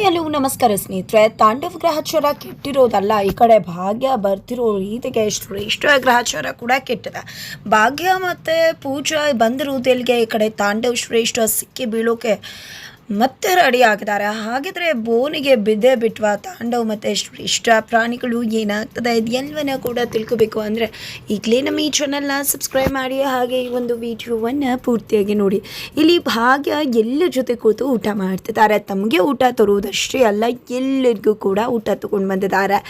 Hello ನಮಸ್ಕಾರ ಸ್ನೇಹಿತರೆ, ತಾಂಡವ ಗ್ರಹಚಾರ ಕೆಟ್ಟಿರೋದಲ್ಲ, ಈ ಕಡೆ ಭಾಗ್ಯ ಬರ್ತಿರೋ ರೀತಿಗೆ ಶ್ರೇಷ್ಠ ಗ್ರಹಚಾರ ಕೂಡ ಕೆಟ್ಟದ. ಭಾಗ್ಯ ಮತ್ತು ಪೂಜಾ ಬಂದಿರೋದಿಲ್ಗೆ ಈ ಕಡೆ ತಾಂಡವ ಶ್ರೇಷ್ಠ ಸಿಕ್ಕಿ ಬೀಳೋಕೆ ಮತ್ತೆ ರೆಡಿ ಆಗಿದ್ದಾರೆ. ಹಾಗಿದ್ರೆ ಬೋನಿಗೆ ಬಿದ್ದೇ ಬಿಟ್ವಾ ತಾಂಡವ್ ಮತ್ತು ಶ್ರೇಷ್ಠ ಪ್ರಾಣಿಗಳು ಏನಾಗ್ತದೆ ಇದೆಲ್ಲವನ್ನ ಕೂಡ ತಿಳ್ಕೊಬೇಕು ಅಂದರೆ ಈಗಲೇ ನಮ್ಮ ಈ ಚಾನಲ್ನ ಸಬ್ಸ್ಕ್ರೈಬ್ ಮಾಡಿ, ಹಾಗೆ ಈ ಒಂದು ವಿಡಿಯೋವನ್ನು ಪೂರ್ತಿಯಾಗಿ ನೋಡಿ. ಇಲ್ಲಿ ಭಾಗ್ಯ ಎಲ್ಲರ ಜೊತೆ ಕೂತು ಊಟ ಮಾಡ್ತಿದ್ದಾರೆ. ತಮಗೆ ಊಟ ತರುವುದಷ್ಟೇ ಅಲ್ಲ, ಎಲ್ಲರಿಗೂ ಕೂಡ ಊಟ ತಗೊಂಡು ಬಂದಿದ್ದಾರೆ.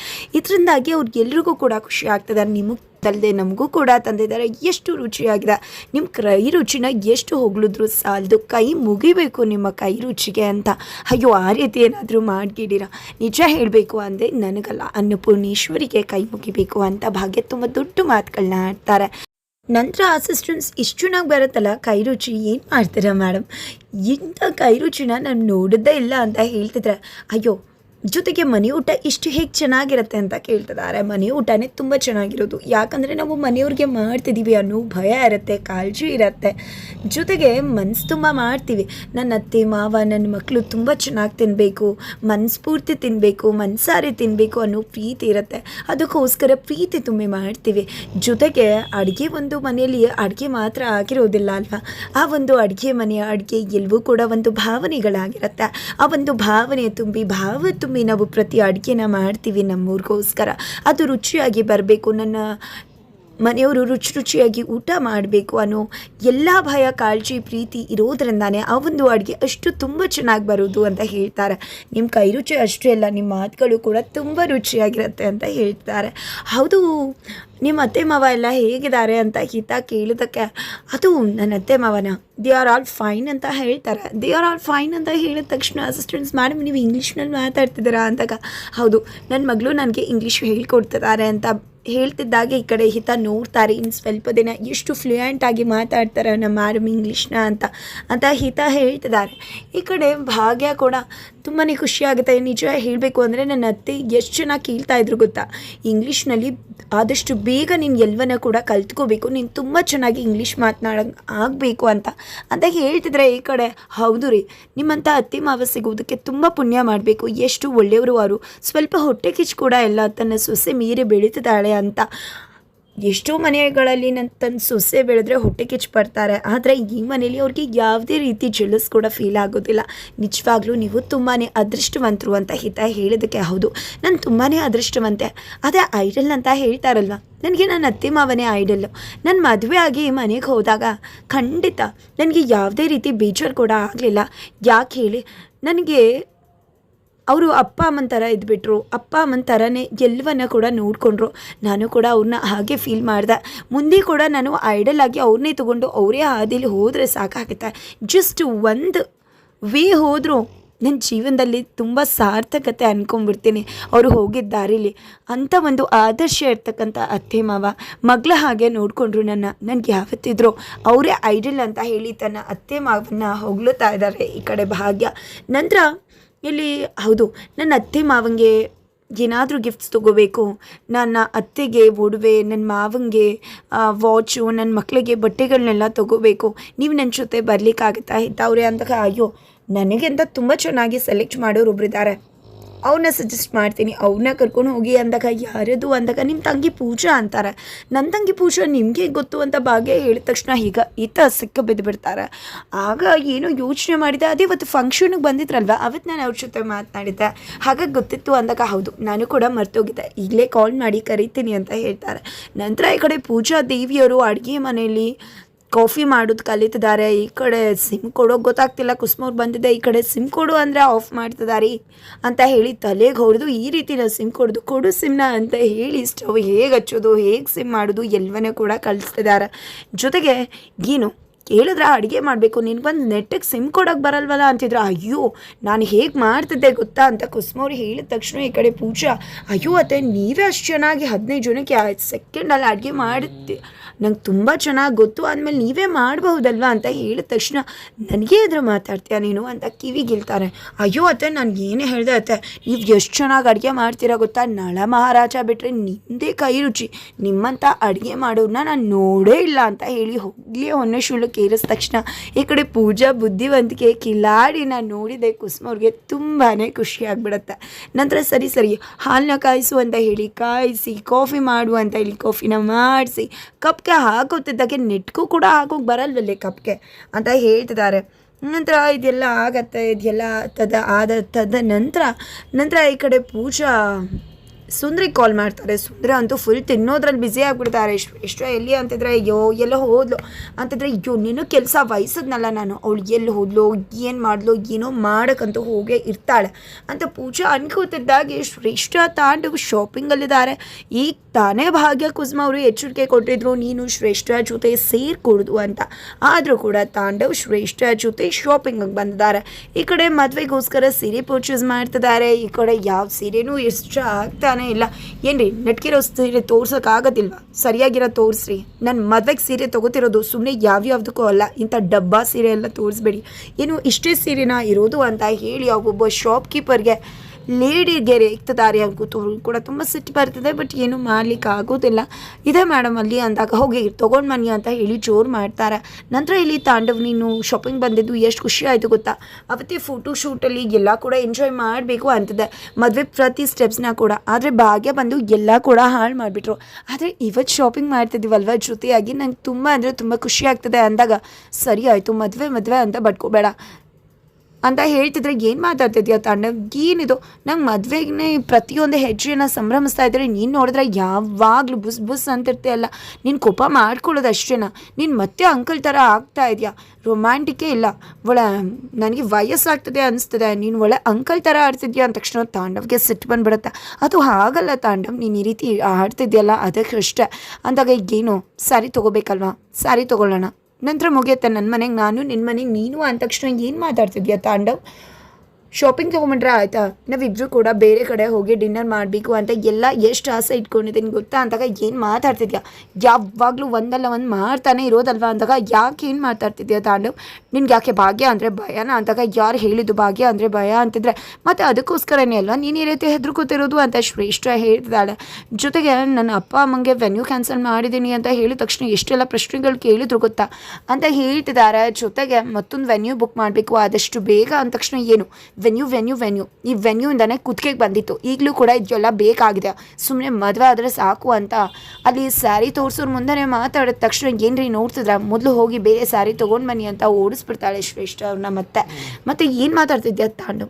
ಇದರಿಂದಾಗಿ ಅವ್ರಿಗೆಲ್ರಿಗೂ ಕೂಡ ಖುಷಿ ಆಗ್ತದೆ. ನಿಮಗೆ ಅಲ್ಲದೆ ನಮಗೂ ಕೂಡ ತಂದಿದ್ದಾರೆ. ಎಷ್ಟು ರುಚಿಯಾಗಿದೆ. ನಿಮ್ಮ ಕೈ ರುಚಿನ ಎಷ್ಟು ಹೊಗಳಿದ್ರು ಸಾಲದು. ಕೈ ಮುಗಿಬೇಕು ನಿಮ್ಮ ಕೈ ರುಚಿಗೆ ಅಂತ. ಅಯ್ಯೋ, ಆ ರೀತಿ ಏನಾದರೂ ಮಾಡ್ಕಿದ್ದೀರಾ ನಿಜ ಹೇಳಬೇಕು ಅಂದರೆ ನನಗಲ್ಲ. ಅನ್ನಪೂರ್ಣೇಶ್ವರಿಗೆ ಕೈ ಮುಗಿಬೇಕು ಅಂತ ಭಾಗ್ಯ ತುಂಬ ದೊಡ್ಡ ಮಾತುಗಳನ್ನ ಆಡ್ತಾರೆ. ನಂತರ ಅಸಿಸ್ಟೆಂಟ್ಸ್ ಇಷ್ಟು ಚೆನ್ನಾಗಿ ಬರುತ್ತಲ್ಲ, ಕೈ ರುಚಿ ಏನು ಮಾಡ್ತೀರಾ ಮೇಡಮ್ ಇಂಥ ಕೈ ರುಚಿನ ನಾನು ನೋಡಿದ್ದೇ ಇಲ್ಲ ಅಂತ ಹೇಳ್ತಿದ್ರೆ. ಅಯ್ಯೋ ಜೊತೆಗೆ ಮನೆ ಊಟ ಇಷ್ಟು ಹೇಗೆ ಚೆನ್ನಾಗಿರುತ್ತೆ ಅಂತ ಕೇಳ್ತಿದ್ದಾರೆ. ಮನೆ ಊಟನೇ ತುಂಬ ಚೆನ್ನಾಗಿರೋದು. ಯಾಕಂದರೆ ನಾವು ಮನೆಯವ್ರಿಗೆ ಮಾಡ್ತಿದ್ದೀವಿ ಅನ್ನೋ ಭಯ ಇರುತ್ತೆ, ಕಾಳಜಿ ಇರುತ್ತೆ. ಜೊತೆಗೆ ಮನ್ಸು ತುಂಬ ಮಾಡ್ತೀವಿ. ನನ್ನ ಅತ್ತೆ, ಮಾವ, ನನ್ನ ಮಕ್ಕಳು ತುಂಬ ಚೆನ್ನಾಗಿ ತಿನ್ನಬೇಕು ಮನಸ್ಫೂರ್ತಿ ತಿನ್ನಬೇಕು ಮನಸಾರೆ ತಿನ್ನಬೇಕು ಅನ್ನೋ ಪ್ರೀತಿ ಇರುತ್ತೆ. ಅದಕ್ಕೋಸ್ಕರ ಪ್ರೀತಿ ತುಂಬಿ ಮಾಡ್ತೀವಿ. ಜೊತೆಗೆ ಅಡುಗೆ ಒಂದು ಮನೆಯಲ್ಲಿ ಅಡುಗೆ ಮಾತ್ರ ಆಗಿರೋದಿಲ್ಲ ಅಲ್ವಾ? ಆ ಒಂದು ಅಡುಗೆ ಮನೆಯ ಅಡುಗೆ ಎಲ್ಲವೂ ಕೂಡ ಒಂದು ಭಾವನೆಗಳಾಗಿರುತ್ತೆ. ಆ ಒಂದು ಭಾವನೆ ತುಂಬಿ ಭಾವ ತುಂಬಿ ನಾವು ಪ್ರತಿ ಅಡುಗೆನ ಮಾಡ್ತೀವಿ ನಮ್ಮೂರಿಗೋಸ್ಕರ. ಅದು ರುಚಿಯಾಗಿ ಬರಬೇಕು. ನನ್ನ ಮನೆಯವರು ರುಚಿ ರುಚಿಯಾಗಿ ಊಟ ಮಾಡಬೇಕು ಅನ್ನೋ ಎಲ್ಲ ಭಯ, ಕಾಳಜಿ, ಪ್ರೀತಿ ಇರೋದ್ರಿಂದಾನೇ ಆ ಒಂದು ಅಡುಗೆ ಅಷ್ಟು ತುಂಬ ಚೆನ್ನಾಗಿ ಬರೋದು ಅಂತ ಹೇಳ್ತಾರೆ. ನಿಮ್ಮ ಕೈ ರುಚಿ ಅಷ್ಟೇ ಅಲ್ಲ ನಿಮ್ಮ ಮಾತುಗಳು ಕೂಡ ತುಂಬ ರುಚಿಯಾಗಿರುತ್ತೆ ಅಂತ ಹೇಳ್ತಾರೆ. ಹೌದು ನಿಮ್ಮ ಅತ್ತೆ ಮಾವ ಎಲ್ಲ ಹೇಗಿದ್ದಾರೆ ಅಂತ ಹಿತ ಕೇಳಿದಕ್ಕೆ ಅದು ನನ್ನ ಅತ್ತೆ ಮಾವನ. ದೇ ಆರ್ ಆಲ್ ಫೈನ್ ಅಂತ ಹೇಳ್ತಾರೆ. ದೇ ಆರ್ ಆಲ್ ಫೈನ್ ಅಂತ ಹೇಳಿದ ತಕ್ಷಣ ಅಸಿಸ್ಟೆಂಟ್ಸ್ ಮೇಡಮ್ ನೀವು ಇಂಗ್ಲೀಷ್ನಲ್ಲಿ ಮಾತಾಡ್ತಿದ್ದೀರಾ? ಅಂತಾಗ ಹೌದು ನನ್ನ ಮಗಳು ನನಗೆ ಇಂಗ್ಲೀಷ್ ಹೇಳ್ಕೊಡ್ತಿದ್ದಾರೆ ಅಂತ ಹೇಳ್ತಿದ್ದಾಗೆ ಈ ಕಡೆ ಹಿತ ನೋಡ್ತಾರೆ. ಇನ್ನು ಸ್ವಲ್ಪ ದಿನ ಎಷ್ಟು ಫ್ಲೂಯೆಂಟ್ ಆಗಿ ಮಾತಾಡ್ತಾರೆ ನಮ್ಮ ಮ್ಯಾಡಮ್ ಇಂಗ್ಲೀಷ್ನ ಅಂತ. ಅಂತ ಹಿತ ಹೇಳ್ತಿದ್ದಾರೆ. ಈ ಕಡೆ ಭಾಗ್ಯ ಕೂಡ ತುಂಬಾ ಖುಷಿಯಾಗುತ್ತೆ. ನಿಜ ಹೇಳಬೇಕು ಅಂದರೆ ನನ್ನ ಅತ್ತೆ ಎಷ್ಟು ಚೆನ್ನಾಗಿ ಕೇಳ್ತಾ ಇದ್ರು ಗೊತ್ತಾ? ಇಂಗ್ಲೀಷ್ನಲ್ಲಿ ಆದಷ್ಟು ಬೇಗ ನೀನು ಎಲ್ಲವನ್ನ ಕೂಡ ಕಲ್ತ್ಕೋಬೇಕು. ನೀನು ತುಂಬ ಚೆನ್ನಾಗಿ ಇಂಗ್ಲೀಷ್ ಮಾತನಾಡಂಗೆ ಆಗಬೇಕು ಅಂತ. ಅಂತ ಹೇಳ್ತಿದ್ರೆ ಈ ಕಡೆ, ಹೌದು ರೀ ನಿಮ್ಮಂಥ ಅತ್ತೆ ಮಾವ ಸಿಗೋದಕ್ಕೆ ತುಂಬ ಪುಣ್ಯ ಮಾಡಬೇಕು. ಎಷ್ಟು ಒಳ್ಳೆಯವರು ಅವರು ಸ್ವಲ್ಪ ಹೊಟ್ಟೆ ಕಿಚ್ಚು ಕೂಡ ಎಲ್ಲ ತನ್ನ ಸೊಸೆ ಮೀರಿ ಬೆಳೀತಿದ್ದಾಳೆ ಅಂತ. ಎಷ್ಟೋ ಮನೆಗಳಲ್ಲಿ ನನ್ನ ತನ್ನ ಸೊಸೆ ಬೆಳೆದ್ರೆ ಹೊಟ್ಟೆ ಕಿಚ್ಚು ಬರ್ತಾರೆ. ಆದರೆ ಈ ಮನೇಲಿ ಅವ್ರಿಗೆ ಯಾವುದೇ ರೀತಿ ಜೆಲಸ್ ಕೂಡ ಫೀಲ್ ಆಗೋದಿಲ್ಲ. ನಿಜವಾಗ್ಲೂ ನೀವು ತುಂಬಾ ಅದೃಷ್ಟವಂತರು ಅಂತ ಹಿತ ಹೇಳೋದಕ್ಕೆ ಹೌದು. ನಾನು ತುಂಬಾ ಅದೃಷ್ಟವಂತೆ. ಅದೇ ಐಡಲ್ ಅಂತ ಹೇಳ್ತಾರಲ್ವ? ನನಗೆ ನನ್ನ ಅತ್ತೆ ಮಾವನೇ ಐಡಲ್ಲು ನನ್ನ ಮದುವೆ ಆಗಿ ಮನೆಗೆ ಹೋದಾಗ ಖಂಡಿತ ನನಗೆ ಯಾವುದೇ ರೀತಿ ಬೇಜಾರು ಕೂಡ ಆಗಲಿಲ್ಲ. ಯಾಕೆ ಹೇಳಿ? ನನಗೆ ಅವರು ಅಪ್ಪ ಅಮ್ಮನ ಥರ ಇದ್ಬಿಟ್ರು. ಅಪ್ಪ ಅಮ್ಮನ ಥರನೇ ಎಲ್ಲವನ್ನ ಕೂಡ ನೋಡಿಕೊಂಡ್ರು. ನಾನು ಕೂಡ ಅವ್ರನ್ನ ಹಾಗೆ ಫೀಲ್ ಮಾಡಿದೆ. ಮುಂದೆ ಕೂಡ ನಾನು ಐಡಲ್ ಆಗಿ ಅವ್ರನ್ನೇ ತೊಗೊಂಡು ಅವರೇ ಹಾದಿಲಿ ಹೋದರೆ ಸಾಕಾಗುತ್ತೆ. ಜಸ್ಟ್ ಒಂದು ವೇ ಹೋದರೂ ನನ್ನ ಜೀವನದಲ್ಲಿ ತುಂಬ ಸಾರ್ಥಕತೆ ಅನ್ಕೊಂಡ್ಬಿಡ್ತೀನಿ. ಅವರು ಹೋಗಿದ್ದ ದಾರಿಲಿ. ಅಂಥ ಒಂದು ಆದರ್ಶ ಇರ್ತಕ್ಕಂಥ ಅತ್ತೆ ಮಾವ ಮಗಳ ಹಾಗೆ ನೋಡಿಕೊಂಡ್ರು ನನ್ನ. ನನಗೆ ಯಾವತ್ತಿದ್ರು ಅವರೇ ಐಡಲ್ ಅಂತ ಹೇಳಿ ತನ್ನ ಅತ್ತೆ ಮಾವನ್ನ ಹೊಗಳುತ್ತಾ ಇದ್ದಾರೆ ಈ ಕಡೆ ಭಾಗ್ಯ. ನಂತರ ಇಲ್ಲಿ ಹೌದು, ನನ್ನ ಅತ್ತೆ ಮಾವಂಗೆ ಏನಾದರೂ ಗಿಫ್ಟ್ಸ್ ತೊಗೋಬೇಕು. ನನ್ನ ಅತ್ತೆಗೆ ಒಡವೆ ನನ್ನ ಮಾವಂಗೆ ವಾಚು ನನ್ನ ಮಕ್ಕಳಿಗೆ ಬಟ್ಟೆಗಳನ್ನೆಲ್ಲ ತೊಗೋಬೇಕು. ನೀವು ನನ್ನ ಜೊತೆ ಬರಲಿಕ್ಕಾಗುತ್ತಾ? ಇದ್ದವ್ರೆ ಅಂತ ಅಯ್ಯೋ ನನಗೆ ಅಂತ ತುಂಬ ಚೆನ್ನಾಗಿ ಸೆಲೆಕ್ಟ್ ಮಾಡೋರು ಒಬ್ರಿದ್ದಾರೆ ಅವ್ರನ್ನ ಸಜೆಸ್ಟ್ ಮಾಡ್ತೀನಿ ಅವನ್ನ ಕರ್ಕೊಂಡು ಹೋಗಿ ಅಂದಾಗ, ಯಾರದು ಅಂದಾಗ ನಿಮ್ಮ ತಂಗಿ ಪೂಜಾ ಅಂತಾರೆ. ನನ್ನ ತಂಗಿ ಪೂಜಾ ನಿಮಗೆ ಗೊತ್ತು ಅಂತ ಭಾಗ್ಯ ಹೇಳಿದ ತಕ್ಷಣ ಈಗ ಈತ ಸಿಕ್ಕ ಬಿದ್ದು ಬಿಡ್ತಾರೆ. ಆಗ ಏನು ಯೋಚನೆ ಮಾಡಿದೆ, ಅದೇ ಇವತ್ತು ಫಂಕ್ಷನ್ಗೆ ಬಂದಿದ್ರಲ್ವ? ಅವತ್ತು ನಾನು ಅವ್ರ ಜೊತೆ ಮಾತನಾಡಿದ್ದೆ. ಹಾಗಾಗಿ ಗೊತ್ತಿತ್ತು ಅಂದಾಗ, ಹೌದು, ನಾನು ಕೂಡ ಮರ್ತೋಗಿದ್ದೆ. ಈಗಲೇ ಕಾಲ್ ಮಾಡಿ ಕರಿತೀನಿ ಅಂತ ಹೇಳ್ತಾರೆ. ನಂತರ ಈ ಕಡೆ ಪೂಜಾ ದೇವಿಯವರು ಅಡುಗೆ ಮನೆಯಲ್ಲಿ ಕಾಫಿ ಮಾಡೋದು ಕಲಿತಿದ್ದಾರೆ. ಈ ಕಡೆ ಸಿಮ್ ಕೊಡೋಕೆ ಗೊತ್ತಾಗ್ತಿಲ್ಲ. ಕುಸ್ಮೂರು ಬಂದಿದೆ. ಈ ಕಡೆ ಸಿಮ್ ಕೊಡು ಅಂದರೆ ಆಫ್ ಮಾಡ್ತಿದ್ದಾರೆ. ಅಂತ ಹೇಳಿ ತಲೆಗೆ ಹೊಡೆದು ಈ ರೀತಿ ನಾವು ಸಿಮ್ ಕೊಡೋದು ಕೊಡು ಸಿಮ್ನ ಅಂತ ಹೇಳಿ ಸ್ಟವ್ ಹೇಗೆ ಹಚ್ಚೋದು, ಹೇಗೆ ಸಿಮ್ ಮಾಡೋದು ಎಲ್ಲವನ್ನೇ ಕೂಡ ಕಲಿಸ್ತಿದ್ದಾರೆ. ಜೊತೆಗೆ ಏನು ಕೇಳಿದ್ರೆ ಅಡುಗೆ ಮಾಡಬೇಕು. ನಿನ್ಗೊಂದು ನೆಟ್ಟಿಗೆ ಸಿಮ್ ಕೊಡೋಕೆ ಬರಲ್ವಲ್ಲ ಅಂತಿದ್ರು, ಅಯ್ಯೋ, ನಾನು ಹೇಗೆ ಮಾಡ್ತಿದ್ದೆ ಗೊತ್ತಾ ಅಂತ ಕುಸ್ಮವ್ರು ಹೇಳಿದ ತಕ್ಷಣ ಈ ಕಡೆ ಪೂಜಾ, ಅಯ್ಯೋ ಅತ್ತೆ, ನೀವೇ ಅಷ್ಟು ಚೆನ್ನಾಗಿ ಹದಿನೈದು ಜನಕ್ಕೆ ಸೆಕೆಂಡಲ್ಲಿ ಅಡುಗೆ ಮಾಡುತ್ತೆ ನಂಗೆ ತುಂಬ ಚೆನ್ನಾಗಿ ಗೊತ್ತು. ಆದಮೇಲೆ ನೀವೇ ಮಾಡಬಹುದಲ್ವಾ ಅಂತ ಹೇಳಿದ ತಕ್ಷಣ ನನಗೆ ಇದ್ರ ಮಾತಾಡ್ತೀಯ ನೀನು ಅಂತ ಕಿವಿಗಿಲ್ತಾರೆ ಅಯ್ಯೋ ಅತ್ತೆ, ನಾನು ಏನೇ ಹೇಳಿದೆ ಅತ್ತೆ, ನೀವು ಎಷ್ಟು ಚೆನ್ನಾಗಿ ಅಡುಗೆ ಮಾಡ್ತೀರಾ ಗೊತ್ತಾ? ನಳ ಮಹಾರಾಜ ಬಿಟ್ಟರೆ ನಿಮ್ಮದೇ ಕೈ ರುಚಿ. ನಿಮ್ಮಂಥ ಅಡುಗೆ ಮಾಡೋರನ್ನ ನಾನು ನೋಡೇ ಇಲ್ಲ ಅಂತ ಹೇಳಿ ಹೋಗಲಿ ಹೊನ್ನೆ ಶೂಲಕ್ಕೆ ಏರಿಸಿದ ತಕ್ಷಣ. ಈ ಕಡೆ ಪೂಜಾ ಬುದ್ಧಿವಂತಿಕೆ ಕಿಲಾಡಿನ ನೋಡಿದೆ. ಕುಸುಮವ್ರಿಗೆ ತುಂಬಾ ಖುಷಿ ಆಗ್ಬಿಡತ್ತೆ. ನಂತರ ಸರಿ ಸರಿ ಹಾಲನ್ನ ಕಾಯಿಸು ಅಂತ ಹೇಳಿ, ಕಾಯಿಸಿ, ಕಾಫಿ ಮಾಡು ಅಂತ ಹೇಳಿ, ಕಾಫಿನ ಮಾಡಿಸಿ ಕಪ್ಗೆ ಹಾಕುತ್ತಿದ್ದಕ್ಕೆ ನೆಟ್ಗೂ ಕೂಡ ಹಾಕೋಕೆ ಬರಲ್ವಲ್ಲೇ ಕಪ್ಗೆ ಅಂತ ಹೇಳ್ತಿದ್ದಾರೆ. ನಂತರ ಇದೆಲ್ಲ ಆಗತ್ತೆ, ಇದೆಲ್ಲ ತದ ಆದ ತದ ನಂತರ ನಂತರ ಈ ಕಡೆ ಪೂಜಾ ಸುಂದ್ರಿ ಕಾಲ್ ಮಾಡ್ತಾರೆ. ಸುಂದ್ರ ಅಂತೂ ಫುಲ್ ತಿನ್ನೋದ್ರಲ್ಲಿ ಬ್ಯುಸಿ ಆಗಿಬಿಡ್ತಾರೆ. ಎಷ್ಟು ಎಷ್ಟೋ ಎಲ್ಲಿ ಅಂತಿದ್ರೆ, ಅಯ್ಯೋ, ಎಲ್ಲೋ ಹೋದ್ಲು. ಅಂತಿದ್ರೆ, ಅಯ್ಯೋ ನೀನು ಕೆಲಸ ವಹಿಸಿದ್ನಲ್ಲ ನಾನು. ಅವಳು, ಎಲ್ಲಿ ಹೋದ್ಲು? ಏನು ಮಾಡ್ಲು ಏನೋ ಮಾಡೋಕ್ಕಂತೂ ಹೋಗೇ ಇರ್ತಾಳೆ. ಅಂತ ಪೂಜಾ ಅನ್ಕೋತಿದ್ದಾಗೆ ಶ್ರೇಷ್ಠ ತಾಂಡು ಶಾಪಿಂಗಲ್ಲಿದ್ದಾರೆ ಈಗ ತಾನೇ ಭಾಗ್ಯ ಕುಸುಮ ಅವರು ಎಚ್ಚರಿಕೆ ಕೊಟ್ಟಿದ್ರು, ನೀನು ಶ್ರೇಷ್ಠ ಜೊತೆ ಸೇರ್ಕೊಡ್ದು ಅಂತ. ಆದರೂ ಕೂಡ ತಾಂಡವ್ ಶ್ರೇಷ್ಠ ಜೊತೆ ಶಾಪಿಂಗಿಗೆ ಬಂದಿದ್ದಾರೆ. ಈ ಕಡೆ ಮದುವೆಗೋಸ್ಕರ ಸೀರೆ ಪರ್ಚೇಸ್ ಮಾಡ್ತಿದ್ದಾರೆ. ಈ ಕಡೆ ಯಾವ ಸೀರೆನೂ ಇಷ್ಟ ಆಗ್ತಾನೆ ಇಲ್ಲ. ಏನ್ರಿ, ನೆಟ್ಕಿರೋ ಸೀರೆ ತೋರ್ಸೋಕ್ಕಾಗೋದಿಲ್ವ? ಸರಿಯಾಗಿರೋ ತೋರಿಸ್ರಿ. ನನ್ನ ಮದುವೆಗೆ ಸೀರೆ ತೊಗೋತಿರೋದು ಸುಮ್ಮನೆ ಯಾವ್ಯಾವ್ದಕ್ಕೂ ಅಲ್ಲ. ಇಂಥ ಡಬ್ಬಾ ಸೀರೆ ಎಲ್ಲ ತೋರಿಸ್ಬೇಡಿ. ಏನು ಇಷ್ಟೇ ಸೀರೆನ ಇರೋದು ಅಂತ ಹೇಳಿ ಒಬ್ಬೊಬ್ಬ ಶಾಪ್ಕೀಪರ್ಗೆ ಲೇಡಿಗೆ ಇಕ್ತದಾರಿ ಅನ್ಕೋತು ಕೂಡ ತುಂಬ ಸಿಟ್ಟು ಬರ್ತದೆ ಬಟ್ ಏನು ಮಾಡ್ಲಿಕ್ಕೆ ಆಗೋದಿಲ್ಲ. ಇದೆ ಮೇಡಮ್ ಅಲ್ಲಿ ಅಂದಾಗ, ಹೋಗಿ ತೊಗೊಂಡು ಮನಿ ಅಂತ ಹೇಳಿ ಜೋರು ಮಾಡ್ತಾರೆ. ನಂತರ ಇಲ್ಲಿ ತಾಂಡವ್ ನೀನು ಶಾಪಿಂಗ್ ಬಂದಿದ್ದು ಎಷ್ಟು ಖುಷಿ ಆಯಿತು ಗೊತ್ತಾ? ಅವತ್ತೇ ಫೋಟೋ ಶೂಟಲ್ಲಿ ಎಲ್ಲ ಕೂಡ ಎಂಜಾಯ್ ಮಾಡಬೇಕು ಅಂತದೆ. ಮದುವೆ ಪ್ರತಿ ಸ್ಟೆಪ್ಸ್ನ ಕೂಡ. ಆದರೆ ಭಾಗ್ಯ ಬಂದು ಎಲ್ಲ ಕೂಡ ಹಾಳು ಮಾಡಿಬಿಟ್ರು. ಆದರೆ ಇವತ್ತು ಶಾಪಿಂಗ್ ಮಾಡ್ತಿದ್ದೀವಲ್ವ ಜೊತೆಯಾಗಿ? ನಂಗೆ ತುಂಬ ಅಂದರೆ ತುಂಬ ಖುಷಿ ಆಗ್ತದೆ ಅಂದಾಗ, ಸರಿ ಆಯಿತು, ಮದುವೆ ಮದುವೆ ಅಂತ ಬಡ್ಕೋಬೇಡ ಅಂತ ಹೇಳ್ತಿದ್ರೆ ಏನು ಮಾತಾಡ್ತಿದ್ಯಾ ತಾಂಡ? ಏನಿದು? ನಂಗೆ ಮದುವೆಗೆ ಪ್ರತಿಯೊಂದು ಹೆಜ್ಜೆನ ಸಂಭ್ರಮಿಸ್ತಾ ಇದ್ದರೆ. ನೀನು ನೋಡಿದ್ರೆ ಯಾವಾಗಲೂ ಬುಸ್ ಬುಸ್ ಅಂತಿರ್ತೀಯಲ್ಲ. ನೀನು ಕೋಪ ಮಾಡ್ಕೊಳ್ಳೋದು ಅಷ್ಟೇನಾ ನೀನು ಮತ್ತೆ ಅಂಕಲ್ ಥರ ಆಗ್ತಾ ಇದೆಯಾ? ರೊಮ್ಯಾಂಟಿಕೇ ಇಲ್ಲ. ಒಳ, ನನಗೆ ವಯಸ್ಸಾಗ್ತದೆ ಅನಿಸ್ತದೆ. ನೀನು ಒಳ್ಳೆ ಅಂಕಲ್ ಥರ ಆಡ್ತಿದ್ಯಾ ಅಂದ ತಕ್ಷಣ ತಾಂಡವ್ಗೆ ಸಿಟ್ಟು ಬಂದ್ಬಿಡುತ್ತೆ. ಅದು ಆಗಲ್ಲ ತಾಂಡವ್. ನೀನು ಈ ರೀತಿ ಆಡ್ತಿದ್ಯಲ್ಲ ಅದಕ್ಕೆ ಅಷ್ಟೇ. ಅಂದಾಗ ಏನು? ಸ್ಯಾರಿ ತೊಗೋಬೇಕಲ್ವಾ? ಸ್ಯಾರಿ ತೊಗೊಳ್ಳೋಣ. ನಂತರ ಮುಗಿಯುತ್ತೆ ನನ್ನ ಮನೆಗೆ ನಾನು ನಿನ್ನ ಮನೆಗೆ ನೀನು ಅಂದ ತಕ್ಷಣ ಏನು ಮಾತಾಡ್ತಿದ್ಯಾ ತಾಂಡವ್? ಶಾಪಿಂಗ್ ತೊಗೊಂಬಿಟ್ರೆ ಆಯಿತಾ? ನಾವಿಬ್ಬರು ಕೂಡ ಬೇರೆ ಕಡೆ ಹೋಗಿ ಡಿನ್ನರ್ ಮಾಡಬೇಕು ಅಂತ ಎಲ್ಲ ಎಷ್ಟು ಆಸೆ ಇಟ್ಕೊಂಡಿದ್ದೀನಿ ಗೊತ್ತಾ ಅಂದಾಗ ಏನು ಮಾತಾಡ್ತಿದ್ಯಾ? ಯಾವಾಗಲೂ ಒಂದಲ್ಲ ಒಂದು ಮಾಡ್ತಾನೆ ಇರೋದಲ್ವಾ ಅಂದಾಗ ಯಾಕೆ ಏನು ಮಾತಾಡ್ತಿದ್ಯಾ ತಾಂಡವ್ ನಿನ್ಗೆ ಯಾಕೆ ಭಾಗ್ಯ ಅಂದರೆ ಭಯನ ಅಂದಾಗ ಯಾರು ಹೇಳಿದ್ದು ಭಾಗ್ಯ ಅಂದರೆ ಭಯ ಅಂತಿದ್ರೆ ಮತ್ತು ಅದಕ್ಕೋಸ್ಕರನೇ ಅಲ್ವಾ? ನೀನು ಈ ರೀತಿ ಹೆದರ್ಕೋತಿರೋದು ಅಂತ ಶ್ರೇಷ್ಠ ಹೇಳ್ತಿದ್ದಾಳೆ. ಜೊತೆಗೆ ನನ್ನ ಅಪ್ಪ ಅಮ್ಮಂಗೆ ವೆನ್ಯೂ ಕ್ಯಾನ್ಸಲ್ ಮಾಡಿದ್ದೀನಿ ಅಂತ ಹೇಳಿದ ತಕ್ಷಣ ಎಷ್ಟೆಲ್ಲ ಪ್ರಶ್ನೆಗಳು ಕೇಳಿದ್ರು ಗೊತ್ತಾ? ಅಂತ ಹೇಳ್ತಿದ್ದಾರೆ. ಜೊತೆಗೆ ಮತ್ತೊಂದು ವೆನ್ಯೂ ಬುಕ್ ಮಾಡಬೇಕು. ಆದಷ್ಟು ಬೇಗ ಅಂದ ತಕ್ಷಣ ಏನು? ವೆನ್ಯೂ ವೆನ್ಯೂ ವೆನ್ಯೂ ಈ ವೆನ್ಯೂಯಿಂದನೇ ಕುತ್ತಿಗೆಗೆ ಬಂದಿತ್ತು. ಈಗಲೂ ಕೂಡ ಇದೆಲ್ಲ ಬೇಕಾಗಿದೆ. ಸುಮ್ಮನೆ ಮದುವೆ ಆದರೆ ಸಾಕು ಅಂತ. ಅಲ್ಲಿ ಸ್ಯಾರಿ ತೋರಿಸೋರು ಮುಂದೆ ಮಾತಾಡಿದ ತಕ್ಷಣ ಏನ್ರಿ ನೋಡ್ತಿದ್ರ? ಮೊದಲು ಹೋಗಿ ಬೇರೆ ಸ್ಯಾರಿ ತೊಗೊಂಡು ಬನ್ನಿ ಅಂತ ಓಡಿಸ್ಬಿಡ್ತಾಳೆ ಶ್ರೇಷ್ಠ ಅವ್ರನ್ನ ಮತ್ತೆ. ಮತ್ತೆ ಏನು ಮಾತಾಡ್ತಿದ್ಯಾ ತಾಂಡು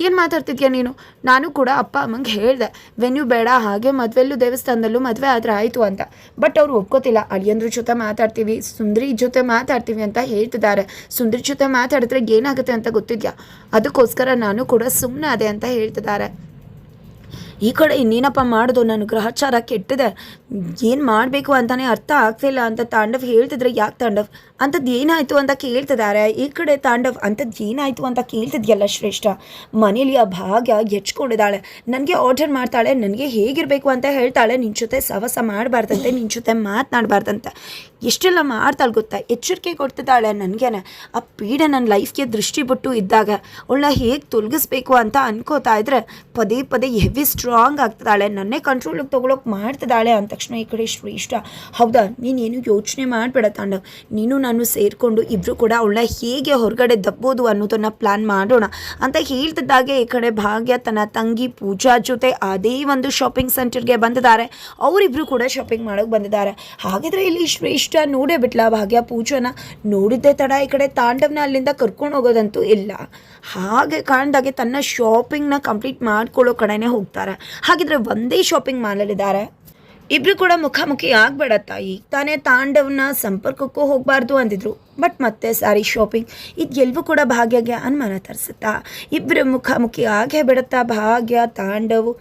ಏನು ಮಾತಾಡ್ತಿದ್ಯಾ ನೀನು? ನಾನು ಕೂಡ ಅಪ್ಪ ಅಮ್ಮಂಗೆ ಹೇಳಿದೆ ವೆನ್ಯೂ ಬೇಡ, ಹಾಗೆ ಮದುವೆಲ್ಲೂ ದೇವಸ್ಥಾನದಲ್ಲೂ ಮದುವೆ ಆದರೆ ಆಯಿತು ಅಂತ. ಬಟ್ ಅವ್ರು ಒಪ್ಕೋತಿಲ್ಲ. ಅಳಿಯಂದ್ರ ಜೊತೆ ಮಾತಾಡ್ತೀವಿ, ಸುಂದ್ರಿ ಜೊತೆ ಮಾತಾಡ್ತೀವಿ ಅಂತ ಹೇಳ್ತಿದ್ದಾರೆ. ಸುಂದ್ರಿ ಜೊತೆ ಮಾತಾಡಿದ್ರೆ ಏನಾಗುತ್ತೆ ಅಂತ ಗೊತ್ತಿದ್ಯಾ? ಅದಕ್ಕೋಸ್ಕರ ನಾನು ಕೂಡ ಸುಮ್ಮನೆ ಅದೇ ಅಂತ ಹೇಳ್ತಿದ್ದಾರೆ. ಈ ಕಡೆ ಇನ್ನೇನಪ್ಪ ಮಾಡೋದು? ನನ್ನ ಗ್ರಹಚಾರ ಕೆಟ್ಟಿದೆ. ಏನು ಮಾಡಬೇಕು ಅಂತಲೇ ಅರ್ಥ ಆಗ್ತಿಲ್ಲ ಅಂತ ತಾಂಡವ್ ಹೇಳ್ತಿದ್ರೆ. ಯಾಕೆ ತಾಂಡವ್? ಅಂಥದ್ದು ಏನಾಯಿತು ಅಂತ ಕೇಳ್ತಿದ್ದಾರೆ ಈ ಕಡೆ ತಾಂಡವ್ ಅಂಥದ್ದು ಏನಾಯಿತು ಅಂತ ಕೇಳ್ತಿದ್ಯಲ್ಲ ಶ್ರೇಷ್ಠ? ಮನೇಲಿ ಆ ಭಾಗ್ಯ ಹೆಚ್ಕೊಂಡಿದ್ದಾಳೆ. ನನಗೆ ಆರ್ಡರ್ ಮಾಡ್ತಾಳೆ, ನನಗೆ ಹೇಗಿರಬೇಕು ಅಂತ ಹೇಳ್ತಾಳೆ. ನಿನ್ನ ಜೊತೆ ಸವಸ ಮಾಡಬಾರ್ದಂತೆ ನಿನ್ನ ಜೊತೆ ಮಾತನಾಡಬಾರ್ದಂತೆ. ಎಷ್ಟೆಲ್ಲ ಮಾಡ್ತಾಳೆ ಗೊತ್ತಾ? ಎಚ್ಚರಿಕೆ ಕೊಡ್ತಿದ್ದಾಳೆ ನನಗೇನೆ. ಆ ಪೀಡೆ ನನ್ನ ಲೈಫ್ಗೆ ದೃಷ್ಟಿ ಬಿಟ್ಟು ಇದ್ದಾಗ, ಅವಳನ್ನ ಹೇಗೆ ತೊಲಗಿಸ್ಬೇಕು ಅಂತ ಅನ್ಕೋತಾ ಇದ್ರೆ, ಪದೇ ಪದೇ ಹೆವಿ ಸ್ಟ್ರಾಂಗ್ ಆಗ್ತಿದ್ದಾಳೆ. ನನ್ನೇ ಕಂಟ್ರೋಲಿಗೆ ತೊಗೊಳಕ್ಕೆ ಮಾಡ್ತಿದ್ದಾಳೆ ಅಂದ ತಕ್ಷಣ ಈ ಕಡೆ ಶ್ರೇಷ್ಠ. ಹೌದಾ? ನೀನೇನು ಯೋಚನೆ ಮಾಡಬೇಡ ತಾಂಡವ್. ನೀನು ನಾನು ಸೇರಿಕೊಂಡು ಇಬ್ಬರು ಕೂಡ ಅವಳನ್ನ ಹೇಗೆ ಹೊರಗಡೆ ದಬ್ಬೋದು ಅನ್ನೋದನ್ನ ಪ್ಲ್ಯಾನ್ ಮಾಡೋಣ ಅಂತ ಹೇಳ್ತಿದ್ದಾಗೆ ಈ ಕಡೆ ಭಾಗ್ಯ, ತನ್ನ ತಂಗಿ ಪೂಜಾ ಜೊತೆ ಅದೇ ಒಂದು ಶಾಪಿಂಗ್ ಸೆಂಟರ್ಗೆ ಬಂದಿದ್ದಾರೆ. ಅವರಿಬ್ಬರು ಕೂಡ ಶಾಪಿಂಗ್ ಮಾಡೋಕೆ ಬಂದಿದ್ದಾರೆ. ಹಾಗಿದ್ರೆ ಇಲ್ಲಿ ಶ್ರೇಷ್ಠ ನೋಡೇ ಬಿಟ್ಲ ಭಾಗ್ಯ, ಪೂಜಾನ ನೋಡಿದ್ದೆ ತಡ ಈ ಕಡೆ ತಾಂಡವ್ನ ಅಲ್ಲಿಂದ ಕರ್ಕೊಂಡು ಹೋಗೋದಂತೂ ಇಲ್ಲ. ಹಾಗೆ ಕಾಣ್ದಾಗೆ ತನ್ನ ಶಾಪಿಂಗ್ನ ಕಂಪ್ಲೀಟ್ ಮಾಡ್ಕೊಳ್ಳೋ ಕಡೆನೇ ಹೋಗ್ತಾರೆ. ಹಾಗಿದ್ರೆ ಒಂದೇ ಶಾಪಿಂಗ್ ಮಾಲಲ್ಲಿದ್ದಾರೆ ಇಬ್ರು ಕೂಡ ಮುಖಾಮುಖಿ ಆಗಬೇಡ ತಾಯಿ ತಾನೇ ತಾಂಡವ್ನ ಸಂಪರ್ಕಕ್ಕೂ ಹೋಗಬಾರ್ದು ಅಂದಿದ್ರು. ಬಟ್ ಮತ್ತೆ ಸಾರಿ ಶಾಪಿಂಗ್ ಇದು ಎಲ್ವೂ ಕೂಡ ಭಾಗ್ಯಗೆ ಅನುಮಾನ ತರಿಸುತ್ತಾ? ಇಬ್ಬರು ಮುಖಾಮುಖಿ ಆಗೇ ಬಿಡುತ್ತಾ ಭಾಗ್ಯ, ತಾಂಡವು?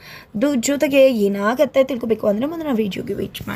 ಜೊತೆಗೆ ಏನಾಗತ್ತೆ ತಿಳ್ಕೊಬೇಕು ಅಂದರೆ ಮುಂದಿನ ವೀಡಿಯೋಗೆ ವೇಟ್ ಮಾಡಿ